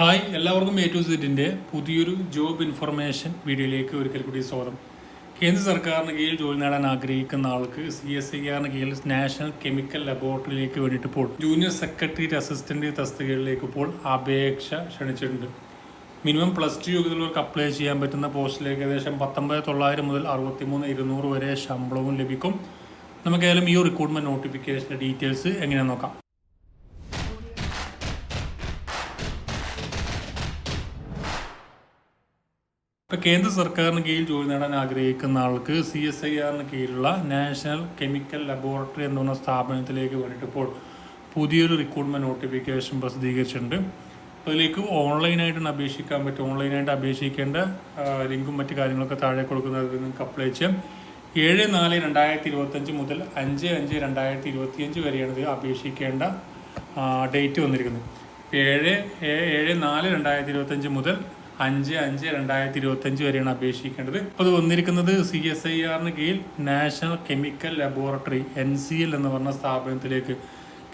Hi എല്ലാവർക്കും A to സെറ്റിന്റെ പുതിയൊരു ജോബ് ഇൻഫർമേഷൻ വീഡിയോയിലേക്ക് ഒരിക്കൽ കൂടി സ്വാഗതം. കേന്ദ്ര സർക്കാരിന് കീഴിൽ ജോലി നേടാൻ ആഗ്രഹിക്കുന്ന ആൾക്ക് സി എസ് ഐ ആറിന് കീഴിൽ നാഷണൽ കെമിക്കൽ ലബോറട്ടറിയിലേക്ക് വേണ്ടിയിട്ട് ഇപ്പോൾ ജൂനിയർ സെക്രട്ടേറിയറ്റ് അസിസ്റ്റന്റ് തസ്തികകളിലേക്ക് ഇപ്പോൾ അപേക്ഷ ക്ഷണിച്ചിട്ടുണ്ട്. മിനിമം പ്ലസ് ടു യോഗ്യതയുള്ളവർക്ക് അപ്ലൈ ചെയ്യാൻ പറ്റുന്ന പോസ്റ്റിലേക്ക് ഏകദേശം പത്തൊമ്പത് തൊള്ളായിരം മുതൽ അറുപത്തിമൂന്ന് ഇരുന്നൂറ് വരെ ശമ്പളവും ലഭിക്കും. നമുക്കേതായാലും ഈ റിക്രൂട്ട്മെന്റ് നോട്ടിഫിക്കേഷന്റെ ഡീറ്റെയിൽസ് എങ്ങനെയാണെന്ന് നോക്കാം. ഇപ്പോൾ കേന്ദ്ര സർക്കാരിന് കീഴിൽ ജോലി നേടാൻ ആഗ്രഹിക്കുന്ന ആൾക്ക് സി എസ് ഐ ആറിന് കീഴിലുള്ള നാഷണൽ കെമിക്കൽ ലബോറട്ടറി എന്ന് പറഞ്ഞ സ്ഥാപനത്തിലേക്ക് വേണ്ടിയിട്ട് ഇപ്പോൾ പുതിയൊരു റിക്രൂട്ട്മെന്റ് നോട്ടിഫിക്കേഷൻ പ്രസിദ്ധീകരിച്ചിട്ടുണ്ട്. അതിലേക്ക് ഓൺലൈനായിട്ട് അപേക്ഷിക്കാൻ പറ്റും ഓൺലൈനായിട്ട് അപേക്ഷിക്കേണ്ട ലിങ്കും മറ്റു കാര്യങ്ങളൊക്കെ താഴെ കൊടുക്കുന്നത് നിങ്ങൾക്ക് അപ്ലൈ ചെയ്യാം. ഏഴ് നാല് രണ്ടായിരത്തി ഇരുപത്തഞ്ച് മുതൽ അഞ്ച് അഞ്ച് രണ്ടായിരത്തി ഇരുപത്തിയഞ്ച് വരെയാണ് ഇത് അപേക്ഷിക്കേണ്ട ഡേറ്റ് വന്നിരിക്കുന്നത്. ഏഴ് ഏഴ് നാല് രണ്ടായിരത്തി ഇരുപത്തഞ്ച് മുതൽ അഞ്ച് അഞ്ച് രണ്ടായിരത്തി ഇരുപത്തഞ്ച് വരെയാണ് അപേക്ഷിക്കേണ്ടത്. അപ്പോൾ അത് വന്നിരിക്കുന്നത് സി എസ് ഐ ആറിന് കീഴിൽ national chemical laboratory N C L എന്ന് പറഞ്ഞ സ്ഥാപനത്തിലേക്ക്.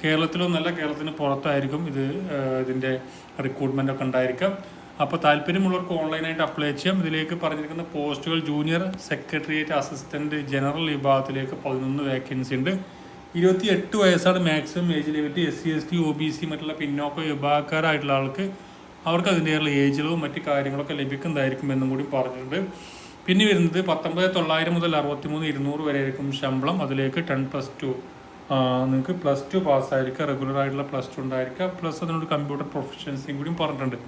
കേരളത്തിലൊന്നല്ല കേരളത്തിന് പുറത്തായിരിക്കും ഇത് ഇതിന്റെ റിക്രൂട്ട്മെന്റ് ഒക്കെ ഉണ്ടായിരിക്കാം അപ്പോൾ താല്പര്യമുള്ളവർക്ക് ഓൺലൈനായിട്ട് അപ്ലൈ ചെയ്യാം. ഇതിലേക്ക് പറഞ്ഞിരിക്കുന്ന പോസ്റ്റുകൾ ജൂനിയർ സെക്രട്ടേറിയറ്റ് അസിസ്റ്റന്റ് ജനറൽ വിഭാഗത്തിലേക്ക് പതിനൊന്ന് വേക്കൻസി ഉണ്ട്. ഇരുപത്തി എട്ട് വയസ്സാണ് maximum age limit S C S T O B C മറ്റുള്ള പിന്നോക്ക വിഭാഗക്കാരായിട്ടുള്ള ആൾക്ക് അവർക്ക് അതിന്റെയുള്ള ഏജിലവും മറ്റു കാര്യങ്ങളൊക്കെ ലഭിക്കുന്നതായിരിക്കും എന്നും കൂടി പറഞ്ഞിട്ടുണ്ട്. പിന്നെ വരുന്നത് പത്തൊമ്പത് തൊള്ളായിരം മുതൽ അറുപത്തി മൂന്ന് ഇരുന്നൂറ് വരെ ആയിരിക്കും ശമ്പളം. അതിലേക്ക് ടെൻ പ്ലസ് ടു നിങ്ങൾക്ക് പ്ലസ് ടു പാസ്സായിരിക്കുക റെഗുലർ ആയിട്ടുള്ള പ്ലസ് ടു ഉണ്ടായിരിക്കുക പ്ലസ് അതിനോട് കമ്പ്യൂട്ടർ പ്രൊഫഷൻസിയും കൂടി പറഞ്ഞിട്ടുണ്ട്.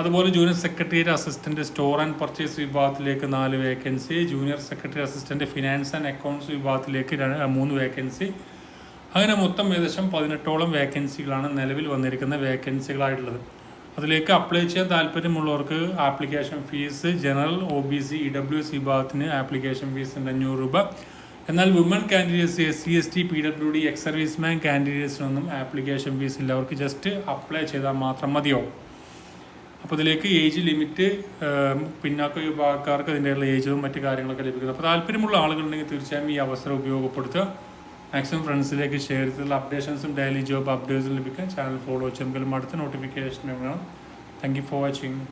അതുപോലെ junior secretariat assistant store and purchase വിഭാഗത്തിലേക്ക് നാല് vacancy junior secretary assistant finance and accounts വിഭാഗത്തിലേക്ക് മൂന്ന് വേക്കൻസി. അങ്ങനെ മൊത്തം ഏകദേശം പതിനെട്ടോളം വേക്കൻസികളാണ് നിലവിൽ വന്നിരിക്കുന്ന വേക്കൻസികളായിട്ടുള്ളത്. അതിലേക്ക് അപ്ലൈ ചെയ്യാൻ താല്പര്യമുള്ളവർക്ക് application fees general O B C E W S വിഭാഗത്തിന് ആപ്ലിക്കേഷൻ ഫീസ് ഉണ്ട് അഞ്ഞൂറ് രൂപ. എന്നാൽ woman candidates S C S T P W D ex serviceman കാൻഡിഡേറ്റ്സിനൊന്നും application fees ഇല്ല. അവർക്ക് ജസ്റ്റ് അപ്ലൈ ചെയ്താൽ മാത്രം മതിയാവും അപ്പോൾ ഇതിലേക്ക് ഏജ് ലിമിറ്റ് പിന്നാക്ക വിഭാഗക്കാർക്ക് അതിന്റെയുള്ള ഏജും മറ്റു കാര്യങ്ങളൊക്കെ ലഭിക്കുന്നത് അപ്പോൾ താല്പര്യമുള്ള ആളുകളുണ്ടെങ്കിൽ തീർച്ചയായും ഈ അവസരം ഉപയോഗപ്പെടുത്തുക. മാക്സിമം ഫ്രണ്ട്സിലേക്ക് ഷെയർ ചെയ്തുള്ള അപ്ഡേഷൻസും ഡെയിലി ജോബ് അപ്ഡേറ്റ്സും ലഭിക്കാൻ ചാനൽ ഫോളോ ചെയ്യുമ്പോഴും അടുത്ത നോട്ടിഫിക്കേഷൻ വേണം. Thank you for watching